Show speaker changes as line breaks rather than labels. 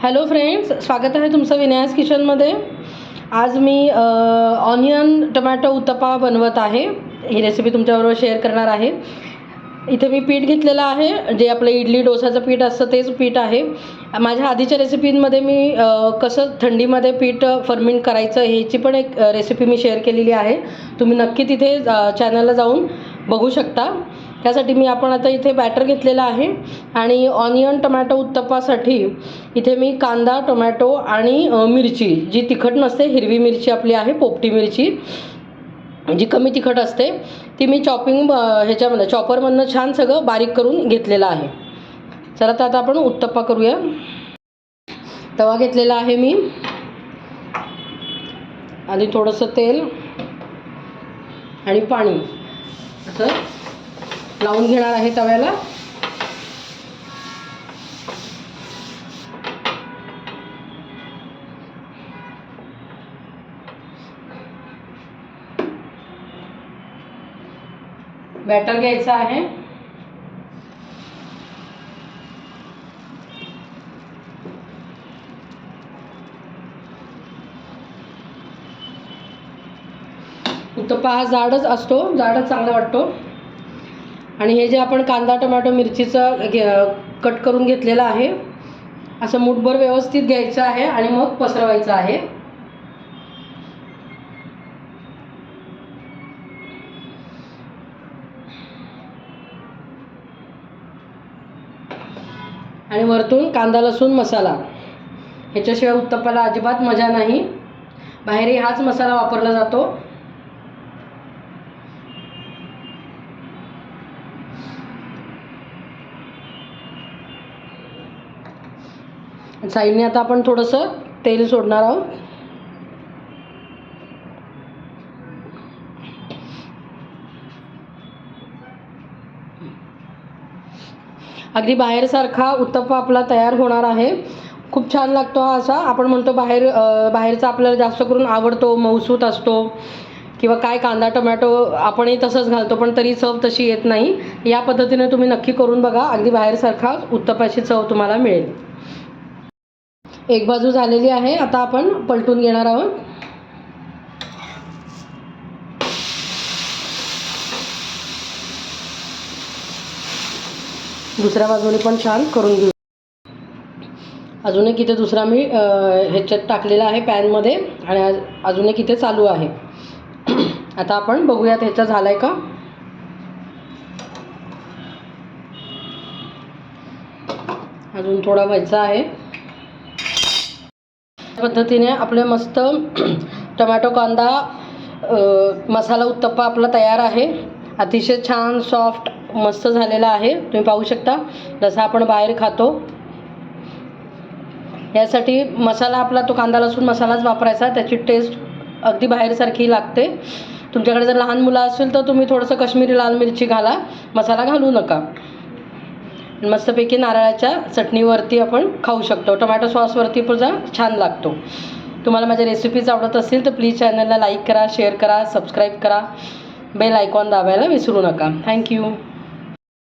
Hello friends स्वागत आहे तुमचं विनायस किचनमध्ये. आज मी ऑनियन टमॅटो उत्तपा बनवत आहे. ही रेसिपी तुमच्याबरोबर शेअर करणार आहे. इथे मी पीठ घेतलेलं आहे. जे आपलं इडली डोसाचं पीठ असतं तेच पीठ आहे. माझ्या आधीच्या रेसिपींमध्ये मी कसं थंडीमध्ये पीठ फर्मिंट करायचं ह्याची पण एक रेसिपी मी शेअर केलेली आहे. तुम्ही नक्की तिथे चॅनलला जाऊन बघू शकता. त्यासाठी मी आपण आता इथे बॅटर घेतलेलं आहे आणि ऑनियन टमॅटो उत्तप्पासाठी इथे मी कांदा टोमॅटो आणि मिरची जी तिखट नसते हिरवी मिरची आपली आहे पोपटी मिरची. जी कमी तिखट असते ती मी चॉपिंग ह्याच्यामध्ये चॉपरमधनं छान सगळं बारीक करून घेतलेलं आहे. चला तर आता आपण उत्तप्पा करूया. तवा घेतलेला आहे मी. आणि थोडंसं तेल आणि पाणी. असं. लावून घेणार आहे तव्याला. बॅटर घ्यायचं आहे. उत्तप्पा हा जाडच असतो जाडच चांगला वाटतो. आणि हे जे आपण कांदा टोमॅटो मिरचीचं घे कट करून घेतलेलं आहे असं मुठभर व्यवस्थित घ्यायचं आहे आणि मग पसरवायचं आहे. आणि वरतून कांदा लसूण मसाला. ह्याच्याशिवाय उत्तप्पाला अजिबात मजा नाही. बाहेरही हाच मसाला वापरला जातो. साईडने आता आपण थोडंसं तेल सोडणार आहोत. अगदी बाहेरसारखा उत्तप्पा आपला तयार होणार आहे. खूप छान लागतो हा असा. आपण म्हणतो बाहेर बाहेरचा आपल्याला जास्त करून आवडतो मौसूत असतो किंवा काय कांदा टोमॅटो आपणही तसंच घालतो पण तरी चव तशी येत नाही. या पद्धतीने तुम्ही नक्की करून बघा. अगदी बाहेरसारखा उत्तपाची चव तुम्हाला मिळेल. एक बाजू झालेली आहे. आता आपण पलटून घेणार आहोत. दुसऱ्या बाजूने पण छान करून घेऊ. अजून एक इथे दुसरा मी ह्याच्यात टाकलेला आहे पॅनमध्ये आणि अजूनही अजून एक इथे चालू आहे. आता आपण बघूयात ह्याचा झाला आहे का? अजून थोडा व्हायचा आहे. पद्धतीने आपले मस्त टमॅटो कांदा मसाला उत्तप्पा आपला तयार आहे. अतिशय छान सॉफ्ट मस्त झालेला आहे. तुम्ही पाहू शकता. जसा आपण बाहेर खातो. यासाठी मसाला आपला तो कांदा लसूण मसालाच वापरायचा. त्याची टेस्ट अगदी बाहेरसारखी लागते. तुमच्याकडे जर लहान मुलं असेल तर तुम्ही थोडंसं कश्मीरी लाल मिरची घाला. मसाला घालू नका. मस्तपैकी नारळाच्या चटणीवरती आपण खाऊ शकतो. टोमॅटो सॉसवरती पुजा छान लागतो. तुम्हाला माझ्या रेसिपीज आवडत असतील तर प्लीज चॅनलला लाईक करा शेअर करा सबस्क्राईब करा. बेल आयकॉन दाबायला विसरू नका. थँक्यू